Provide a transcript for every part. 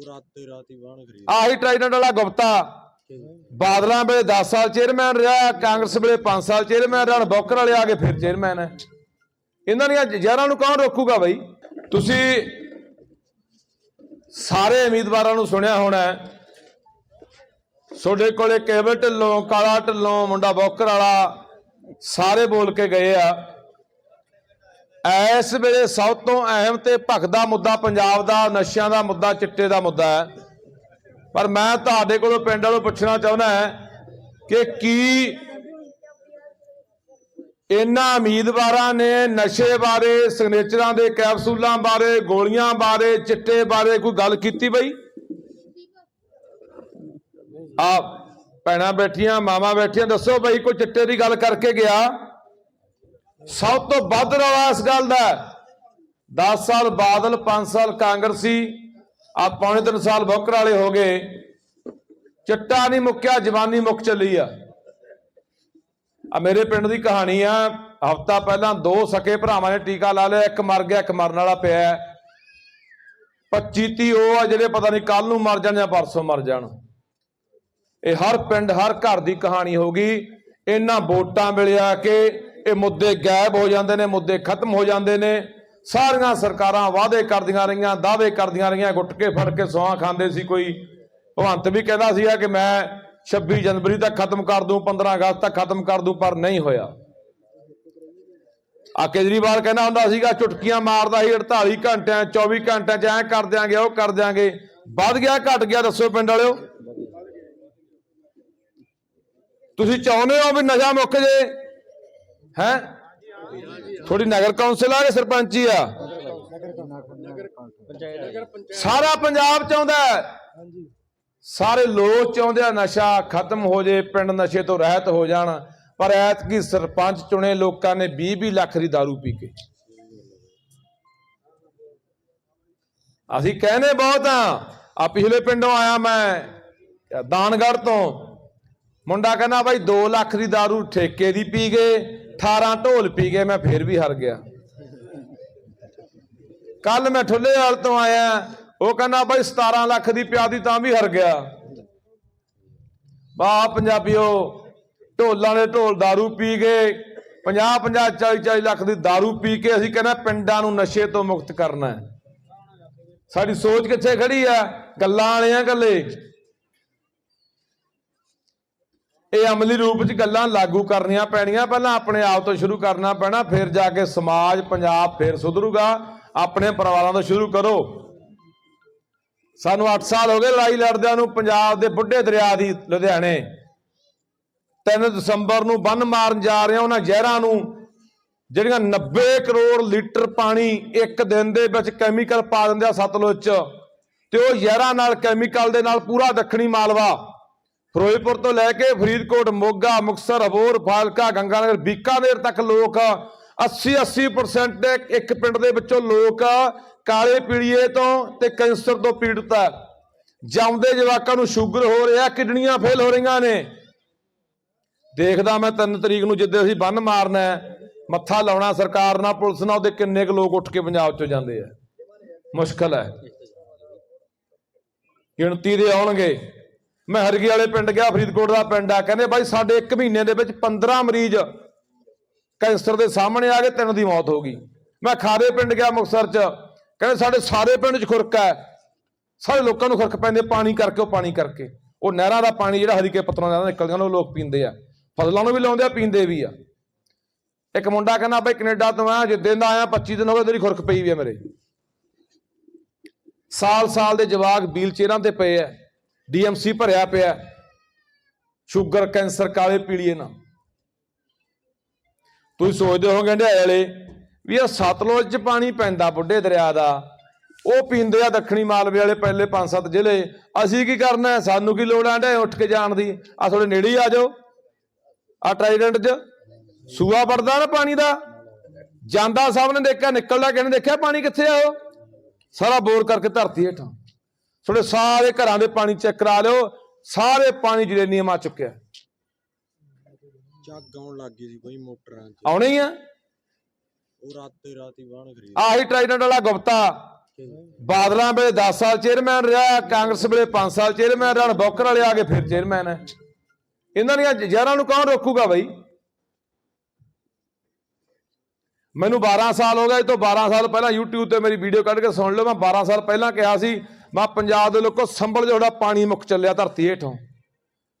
ਉਹ ਰਾਤੇ ਰਾਤੀ ਬਾਣ ਖਰੀਦ ਆਹੀ ਟ੍ਰਾਈਡੈਂਟ ਵਾਲਾ ਗੁਪਤਾ। ਬਾਦਲਾਂ ਵੇਲੇ 10 ਸਾਲ ਚੇਅਰਮੈਨ ਰਿਹਾ ਕਾਂਗਰਸ ਵੇਲੇ 5 ਸਾਲ ਚੇਅਰਮੈਨ ਰਿਹਾ ਹੁਣ ਬੌਕਰ ਵਾਲੇ ਆ ਕੇ ਫਿਰ ਚੇਅਰਮੈਨ ਹੈ। ਇਹਨਾਂ ਦੀਆਂ ਜ਼ਹਿਰਾਂ ਨੂੰ ਕੌਣ ਰੋਕੂਗਾ ਬਈ? ਤੁਸੀਂ ਸਾਰੇ ਉਮੀਦਵਾਰਾਂ ਨੂੰ ਸੁਣਿਆ ਹੋਣਾ ਹੈ। ਤੁਹਾਡੇ ਕੋਲੇ ਕੇਵਲ ਢਿੱਲੋਂ ਕਾਲਾ ਢਿੱਲੋਂ ਮੁੰਡਾ ਬੌਕਰ ਵਾਲਾ ਸਾਰੇ ਬੋਲ ਕੇ ਗਏ ਆ। ਇਸ ਵੇਲੇ ਸਭ ਤੋਂ ਅਹਿਮ ਤੇ ਭਖਦਾ ਮੁੱਦਾ ਪੰਜਾਬ ਦਾ, ਨਸ਼ਿਆਂ ਦਾ ਮੁੱਦਾ, ਚਿੱਟੇ ਦਾ ਮੁੱਦਾ ਹੈ। ਪਰ ਮੈਂ ਤੁਹਾਡੇ ਕੋਲੋਂ ਪਿੰਡ ਵਾਲੋਂ ਪੁੱਛਣਾ ਚਾਹੁੰਦਾ ਹੈ ਕਿ ਕੀ ਇਹਨਾਂ ਉਮੀਦਵਾਰਾਂ ਨੇ ਨਸ਼ੇ ਬਾਰੇ, ਸਿਗਨੇਚਰਾਂ ਦੇ ਕੈਪਸੂਲਾਂ ਬਾਰੇ, ਗੋਲੀਆਂ ਬਾਰੇ, ਚਿੱਟੇ ਬਾਰੇ ਕੋਈ ਗੱਲ ਕੀਤੀ ਬਈ? ਆ ਭੈਣਾਂ ਬੈਠੀਆਂ, ਮਾਵਾਂ ਬੈਠੀਆਂ, ਦੱਸੋ ਬਈ ਕੋਈ ਚਿੱਟੇ ਦੀ ਗੱਲ ਕਰਕੇ ਗਿਆ। ਸਭ ਤੋਂ ਵੱਧ ਰੌਲਾ ਇਸ ਗੱਲ ਦਾ 10 ਸਾਲ ਬਾਦਲ 5 ਸਾਲ ਕਾਂਗਰਸੀ ਆ ਪੌਣੇ 3 ਸਾਲ ਬੋਕਰ ਵਾਲੇ ਹੋ ਗਏ। ਚਿੱਟਾ ਨਹੀਂ ਮੁੱਕਿਆ, ਜਵਾਨੀ ਮੁੱਕ ਚੱਲੀ ਆ। ਆ ਮੇਰੇ ਪਿੰਡ ਦੀ ਕਹਾਣੀ ਆ, ਹਫਤਾ ਪਹਿਲਾਂ ਦੋ ਸਕੇ ਭਰਾਵਾਂ ਨੇ ਟੀਕਾ ਲਾ ਲਿਆ, ਇੱਕ ਮਰ ਗਿਆ, ਇੱਕ ਮਰਨ ਵਾਲਾ ਪਿਆ ਹੈ। 25 30 ਉਹ ਆ ਜਿਹੜੇ ਪਤਾ ਨਹੀਂ ਕੱਲ ਨੂੰ ਮਰ ਜਾਣ ਜਾਂ ਪਰਸੋਂ ਮਰ ਜਾਣ। ਇਹ ਹਰ ਪਿੰਡ, ਹਰ ਘਰ ਦੀ ਕਹਾਣੀ ਹੋਗੀ ਇਹਨਾਂ ਵੋਟਾਂ ਵੇਲੇ ਆ ਕੇ ਇਹ ਮੁੱਦੇ ਗਾਇਬ ਹੋ ਜਾਂਦੇ ਨੇ, ਮੁੱਦੇ ਖਤਮ ਹੋ ਜਾਂਦੇ ਨੇ। ਸਾਰੀਆਂ ਸਰਕਾਰਾਂ ਵਾਅਦੇ ਕਰਦੀਆਂ ਰਹੀਆਂ, ਦਾਅਵੇ ਕਰਦੀਆਂ ਰਹੀਆਂ, ਗੁੱਟ ਕੇ ਫੜ ਕੇ ਸੌਹਾਂ ਖਾਂਦੇ ਸੀ ਕੋਈ। ਭਗਵੰਤ ਵੀ ਕਹਿੰਦਾ ਸੀਗਾ ਕਿ ਮੈਂ 26 ਜਨਵਰੀ ਤੱਕ ਖਤਮ ਕਰ ਦੂੰ 15 ਅਗਸਤ ਤੱਕ ਖਤਮ ਕਰ ਦੂੰ, ਪਰ ਨਹੀਂ ਹੋਇਆ। ਆ ਕੇਜਰੀਵਾਲ ਕਹਿੰਦਾ ਹੁੰਦਾ ਸੀਗਾ, ਚੁਟਕੀਆਂ ਮਾਰਦਾ ਸੀ 48 ਘੰਟਿਆਂ 24 ਘੰਟਿਆਂ ਚ ਐ ਕਰ ਦਿਆਂਗੇ, ਉਹ ਕਰ ਦਿਆਂਗੇ। ਵੱਧ ਗਿਆ, ਘਟ ਗਿਆ, ਦੱਸੋ ਪਿੰਡ ਵਾਲਿਓ। ਤੁਸੀਂ ਚਾਹੁੰਦੇ ਹੋ ਵੀ ਨਸ਼ਾ ਮੁੱਕ ਜੇ? ਹੈ ਥੋੜੀ ਨਗਰ ਕੌਂਸਲ ਆ ਕਿ ਸਰਪੰਚੀ ਆ ਸਾਰਾ ਪੰਜਾਬ ਚਾਹੁੰਦਾ ਹੈ ਸਾਰੇ ਲੋਕ ਚਾਹੁੰਦੇ ਆ ਨਸ਼ਾ ਖਤਮ ਹੋ ਜੇ ਪਿੰਡ ਨਸ਼ੇ ਤੋਂ ਰਹਿਤ ਹੋ ਜਾਣ ਪਰ ਐਤਕੀ ਸਰਪੰਚ ਚੁਣੇ ਲੋਕਾਂ ਨੇ 20 20 ਲੱਖ ਦੀ दारू ਪੀ ਕੇ ਅਸੀਂ ਕਹਿੰਦੇ ਬਹੁਤ ਆ ਆ ਪਿਛਲੇ ਪਿੰਡੋਂ ਆਇਆ ਮੈਂ ਦਾਨਗੜ੍ਹ ਤੋਂ ਮੁੰਡਾ ਕਹਿੰਦਾ ਬਾਈ 2 ਲੱਖ ਦੀ दारू ਠੇਕੇ ਦੀ ਪੀ ਗਏ 18 ਢੋਲ ਪੀ ਗਏ ਮੈਂ ਫੇਰ ਵੀ ਹਾਰ ਗਿਆ ਕੱਲ ਮੈਂ ਠੁੱਲੇਵਾਲ ਤੋਂ ਆਇਆ ਉਹ ਕਹਿੰਦਾ ਬਾਈ 17 ਲੱਖ ਦੀ ਪਿਆਦੀ ਤਾਂ ਵੀ ਹਾਰ ਗਿਆ ਵਾਹ ਪੰਜਾਬੀਓ ਢੋਲਾਂ ਦੇ ਢੋਲ दारू ਪੀ ਗਏ 50 50 40 40 ਲੱਖ ਦੀ दारू ਪੀ ਕੇ ਅਸੀਂ ਕਹਿੰਦਾ ਪਿੰਡਾਂ ਨੂੰ ਨਸ਼ੇ ਤੋਂ ਮੁਕਤ ਕਰਨਾ ਹੈ ਸਾਡੀ ਸੋਚ ਕਿੱਥੇ ਖੜੀ ਆ ਗੱਲਾਂ ਵਾਲਿਆਂ ਗੱਲੇ ਇਹ ਅਮਲੀ ਰੂਪ 'ਚ ਗੱਲਾਂ ਲਾਗੂ ਕਰਨੀਆਂ ਪੈਣੀਆਂ। ਪਹਿਲਾਂ ਆਪਣੇ ਆਪ ਤੋਂ ਸ਼ੁਰੂ ਕਰਨਾ ਪੈਣਾ, ਫਿਰ ਜਾ ਕੇ ਸਮਾਜ, ਪੰਜਾਬ ਫਿਰ ਸੁਧਰੂਗਾ। ਆਪਣੇ ਪਰਿਵਾਰਾਂ ਤੋਂ ਸ਼ੁਰੂ ਕਰੋ। ਸਾਨੂੰ 8 ਸਾਲ ਹੋ ਗਏ ਲੜਾਈ ਲੜਦਿਆਂ ਨੂੰ ਪੰਜਾਬ ਦੇ ਬੁੱਢੇ ਦਰਿਆ ਦੀ, ਲੁਧਿਆਣੇ। 3 ਦਸੰਬਰ ਨੂੰ ਬੰਨ ਮਾਰਨ ਜਾ ਰਹੇ ਉਹਨਾਂ ਜ਼ਹਿਰਾਂ ਨੂੰ, ਜਿਹੜੀਆਂ 90 ਕਰੋੜ ਲੀਟਰ ਪਾਣੀ ਇੱਕ ਦਿਨ ਦੇ ਵਿੱਚ ਕੈਮੀਕਲ ਪਾ ਦਿੰਦੇ ਆ ਸਤਲੁਜ 'ਚ। ਤੇ ਉਹ ਜ਼ਹਿਰਾਂ ਨਾਲ, ਕੈਮੀਕਲ ਦੇ ਨਾਲ ਪੂਰਾ ਦੱਖਣੀ ਮਾਲਵਾ। ਫਿਰੋਜ਼ਪੁਰ ਤੋਂ ਲੈ ਕੇ ਫਰੀਦਕੋਟ, ਮੋਗਾ ਮੁਕਸਰ ਅਬੋਰ ਫਾਲਕਾ, ਗੰਗਾਨਗਰ, ਬੀਕਾਨੇਰ ਤੱਕ ਲੋਕ 80 80% ਇੱਕ ਪਿੰਡ ਦੇ ਵਿੱਚੋਂ ਲੋਕ ਕਾਲੇ ਪੀਲੀਏ ਤੋਂ ਤੇ ਕੈਂਸਰ ਤੋਂ ਪੀੜਤ ਹੈ। ਜਾਂਦੇ ਜਵਾਕਾਂ ਨੂੰ ਸ਼ੂਗਰ ਹੋ ਰਿਹਾ, ਕਿਡਨੀਆਂ ਫੇਲ ਹੋ ਰਹੀਆਂ ਨੇ। ਦੇਖਦਾ ਮੈਂ 3 ਤਰੀਕ ਨੂੰ ਜਿੱਦੇ ਅਸੀਂ ਬੰਨ ਮਾਰਨਾ ਮੱਥਾ ਲਾਉਣਾ, ਸਰਕਾਰ ਨਾਲ ਪੁਲਿਸ ਨਾਲ, ਉਹਦੇ ਕਿੰਨੇ ਕੁ ਲੋਕ ਉੱਠ ਕੇ ਪੰਜਾਬ ਚੋਂ ਜਾਂਦੇ ਆ। ਮੁਸ਼ਕਲ ਹੈ। ਗਿਣਤੀ ਦੇ ਆਉਣਗੇ। ਮੈਂ ਹਰਗੀ ਵਾਲੇ ਪਿੰਡ ਗਿਆ, ਫਰੀਦਕੋਟ ਦਾ ਪਿੰਡ ਆ। ਕਹਿੰਦੇ ਬਾਈ ਸਾਡੇ 1 ਮਹੀਨੇ ਦੇ ਵਿੱਚ 15 ਮਰੀਜ਼ ਕੈਂਸਰ ਦੇ ਸਾਹਮਣੇ ਆ ਗਏ, ਤਿੰਨ ਦੀ ਮੌਤ ਹੋ ਗਈ। ਮੈਂ ਖਾਰੇ ਪਿੰਡ ਗਿਆ ਮੁਕਤਸਰ ਚ। ਕਹਿੰਦੇ ਸਾਡੇ ਸਾਰੇ ਪਿੰਡ 'ਚ ਖੁਰਕ ਹੈ। ਸਾਰੇ ਲੋਕਾਂ ਨੂੰ ਖੁਰਕ ਪੈਂਦੇ, ਪਾਣੀ ਕਰਕੇ, ਉਹ ਪਾਣੀ ਕਰਕੇ। ਉਹ ਨਹਿਰਾਂ ਦਾ ਪਾਣੀ ਜਿਹੜਾ ਹਰੀਕੇ ਪੱਤਰਾਂ ਦਾ ਨਿਕਲਦੀਆਂ, ਉਹ ਲੋਕ ਪੀਂਦੇ ਆ। ਫਸਲਾਂ ਨੂੰ ਵੀ ਲਾਉਂਦੇ ਆ, ਪੀਂਦੇ ਵੀ ਆ। ਇੱਕ ਮੁੰਡਾ ਕਹਿੰਦਾ, ਬਾਈ ਕੈਨੇਡਾ ਤੋਂ ਆਇਆ ਜਿੱਦਾਂ ਦਾ ਆਇਆ 25 ਦਿਨ ਹੋ ਗਏ ਤੇਰੀ ਖੁਰਕ ਪਈ ਵੀ ਆ ਮੇਰੇ। ਸਾਲ ਸਾਲ ਦੇ ਜਵਾਕ ਵੀਲ ਚੇਅਰਾਂ ਤੇ ਪਏ ਆ। ਡੀਐਮਸੀ ਭਰਿਆ ਪਿਆ ਸ਼ੂਗਰ, ਕੈਂਸਰ, ਕਾਲੇ ਪੀਲੀਏ ਨਾਲ ਤੁਸੀਂ ਸੋਚਦੇ ਹੋਵੋਗੇ ਹੰਡਿਆਏ ਵਾਲੇ ਵੀ ਇਹ ਸਤਲੁਜ 'ਚ ਪਾਣੀ ਪੈਂਦਾ ਬੁੱਢੇ ਦਰਿਆ ਦਾ। ਉਹ ਪੀਂਦੇ ਆ ਦੱਖਣੀ ਮਾਲਵੇ ਵਾਲੇ ਪਹਿਲੇ 5-7 ਜ਼ਿਲ੍ਹੇ। ਅਸੀਂ ਕੀ ਕਰਨਾ ਸਾਨੂੰ ਕੀ ਲੋੜ ਆ ਹੰਡਿਆਏ ਉੱਠ ਕੇ ਜਾਣ ਦੀ? ਆ ਥੋੜੇ ਨੇੜੇ ਆ ਜਾਓ। ਆ ਟ੍ਰਾਈਡੈਂਟ 'ਚ ਸੂਆ ਵੜਦਾ ਨਾ ਪਾਣੀ ਦਾ? ਜਾਂਦਾ ਸਭ ਨੇ ਦੇਖਿਆ, ਨਿਕਲਦਾ ਕਿਹਨੇ ਦੇਖਿਆ? ਪਾਣੀ ਕਿੱਥੇ ਆ ਉਹ? ਸਾਰਾ ਬੋਰ ਕਰਕੇ ਧਰਤੀ ਹੇਠਾਂ। ਤੁਹਾਡੇ ਸਾਰੇ ਘਰਾਂ ਦੇ ਪਾਣੀ ਚੈੱਕ ਕਰਾ ਲਿਓ। ਸਾਰੇ ਪਾਣੀ ਜਰੇਨੀਅਮ ਆ ਚੁੱਕਿਆ ਝੱਗ ਆਉਣ ਲੱਗ ਗਈ ਸੀ ਬਈ ਮੋਟਰਾਂ 'ਚ। ਆਉਣੇ ਹੀ ਆ? ਉਹ ਰਾਤੇ ਰਾਤੀ ਬਾਣ ਖਰੀਦ ਆਹੀ ਟ੍ਰਾਈਡੈਂਟ ਵਾਲਾ ਗੁਪਤਾ। ਬਾਦਲਾਂ ਵੇਲੇ 10 ਸਾਲ ਚੇਅਰਮੈਨ ਰਿਹਾ ਕਾਂਗਰਸ ਵੇਲੇ 5 ਸਾਲ ਚੇਅਰਮੈਨ ਰਿਹਾ ਹੁਣ ਬੌਕਰ ਵਾਲੇ ਆ ਕੇ ਫਿਰ ਚੇਅਰਮੈਨ ਹੈ ਇਹਨਾਂ ਦੀਆਂ ਜ਼ਹਿਰਾਂ ਨੂੰ ਕੌਣ ਰੋਕੂਗਾ ਬਈ? ਮੈਨੂੰ 12 ਸਾਲ ਹੋ ਗਏ ਇਹ ਤੋਂ 12 ਸਾਲ ਪਹਿਲਾਂ YouTube ਤੇ ਮੇਰੀ ਵੀਡੀਓ ਕੱਢ ਕੇ ਸੁਣ ਲਓ। ਮੈਂ 12 ਸਾਲ ਪਹਿਲਾਂ ਕਿਹਾ ਸੀ ਮੈਂ ਪੰਜਾਬ ਦੇ ਲੋਕੋ ਸੰਭਲ ਜਿਹੜਾ ਪਾਣੀ ਮੁੱਕ ਚੱਲਿਆ ਧਰਤੀ ਹੇਠੋਂ।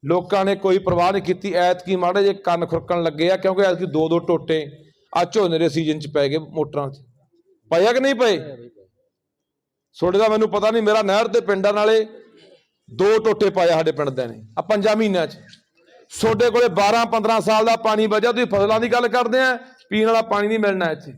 ਲੋਕਾਂ ਨੇ ਕੋਈ ਪਰਵਾਹ ਨਹੀਂ ਕੀਤੀ। ਐਤਕੀ ਮਾੜੇ ਜੇ ਕੰਨ ਖੁਰਕਣ ਲੱਗੇ ਆ, ਕਿਉਂਕਿ ਐਤਕੀ ਦੋ ਦੋ ਟੋਟੇ ਆ ਝੋਨੇ ਦੇ ਸੀਜ਼ਨ ਚ ਪੈ ਗਏ ਮੋਟਰਾਂ 'ਚ। ਪਏ ਕਿ ਨਹੀਂ ਪਏ? ਛੋੜੇ ਦਾ ਮੈਨੂੰ ਪਤਾ ਨਹੀਂ, ਮੇਰਾ ਨਹਿਰ ਦੇ ਪਿੰਡਾਂ ਨਾਲੇ ਦੋ ਟੋਟੇ ਪਾਇਆ ਸਾਡੇ ਪਿੰਡ ਦੇ ਨੇ, ਆ ਪੰਜਾਂ ਮਹੀਨਿਆਂ 'ਚ। ਛੋਡੇ ਕੋਲੇ 12 15 ਸਾਲ ਦਾ ਪਾਣੀ ਬਚਿਆ, ਤੁਸੀਂ ਫਸਲਾਂ ਦੀ ਗੱਲ ਕਰਦੇ ਆ, ਪੀਣ ਵਾਲਾ ਪਾਣੀ ਨਹੀਂ ਮਿਲਣਾ ਇੱਥੇ।